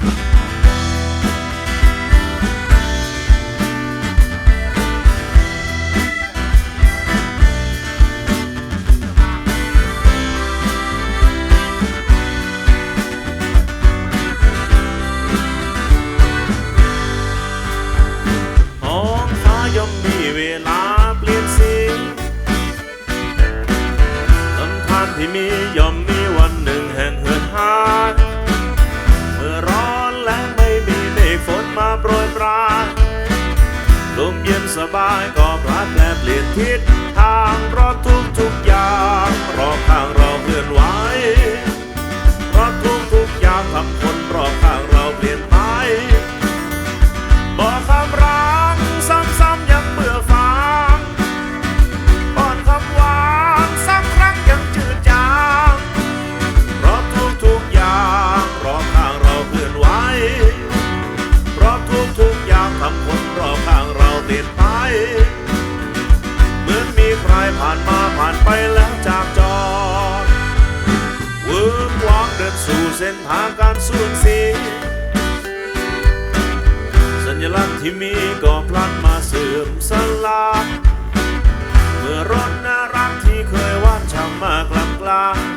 ท้องฟ้าย่อมมีเวลาเปลี่ยนสีลำธารที่มีย่อมมี สบายก็พลัดแปรเปลี่ยนทิศทางเพราะทุกทุกอย่างรอบข้างเราเคลื่อนไหวเพราะทุกทุกอย่างทำคนรอบข้างเราเปลี่ยนไปบอกคำรักซ้ำๆยังเบื่อฟังอ่อนคำหวานสักครั้งยังจืดจางเพราะทุกอย่างรอบข้างเราเคลื่อนไหวเพราะทุกอย่างทำคนรอบข้าง เราเปลี่ยนไป เหมือนมีใครผ่านมาผ่านไปแล้วจากจอดเวิร์กวางเดินสู่เส้นทางการสูญเสียสัญลักษณ์ที่มีก็พลันมาเสื่อมสลายเมื่อรถน่ารักที่เคยหวานช่ำมากลำกลาง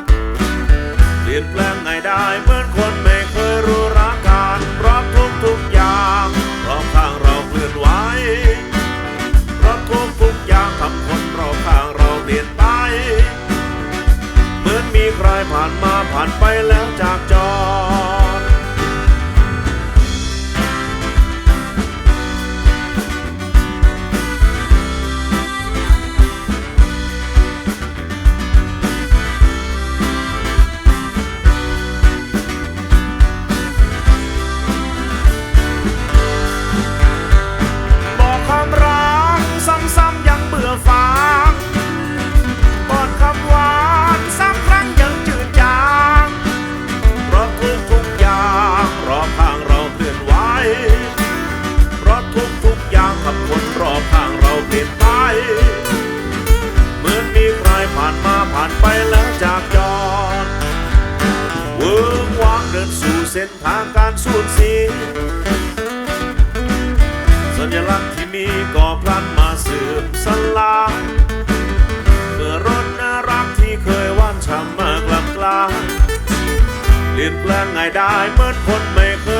ไปแล้วจากจอดเวิร์กวางเดินสู่เส้นทางการสูญเสียสัญลักษณ์ที่มีก็พลันมาเสื่อมสลายเมื่อรถน่ารักที่เคยว่านช่ำมากลำกลางเปลี่ยนแปลงไงได้เหมือนคนไม่เคย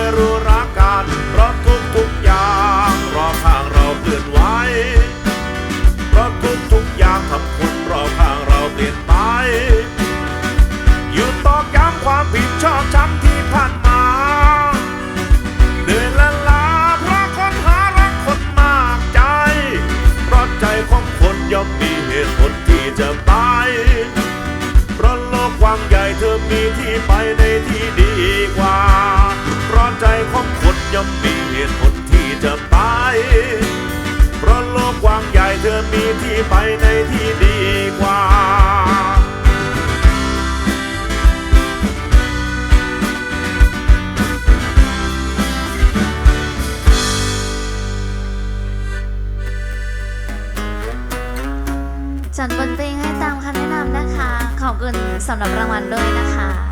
ย่อมมีเหตุผลที่จะไปเพราะโลกกว้างใหญ่เธอมีที่ไปในที่ดีกว่า เพราะใจของคนย่อมมีเหตุผลที่จะไป เพราะโลกกว้างใหญ่เธอมีที่ไปในที่ดี จัดบนเพลงให้ตามคำแนะนำนะคะ ขอบคุณสำหรับรางวัลด้วยนะคะ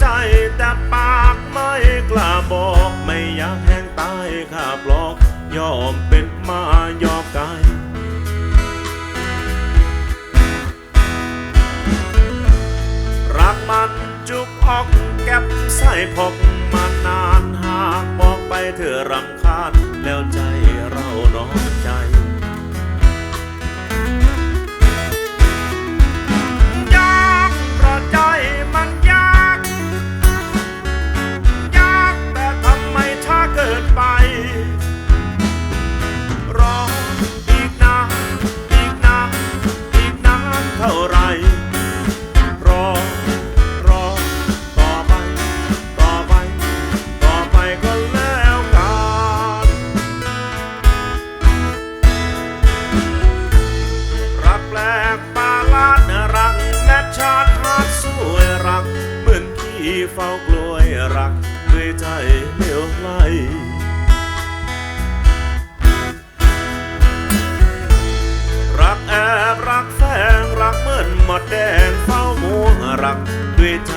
ใจแต่ปากไม่กล้าบอกไม่อยากแห้งตายข้าปลอกยอมเป็นมายอกายรักมันจุกออกแก็บใส่พกมานานหากบอกไปเธอรำคาญแล้วใจเรานองใจ จเลวไหลรักแอบรักแฝงรักเหมือนหมดแดงเฝ้ามัวรักด้วยใจ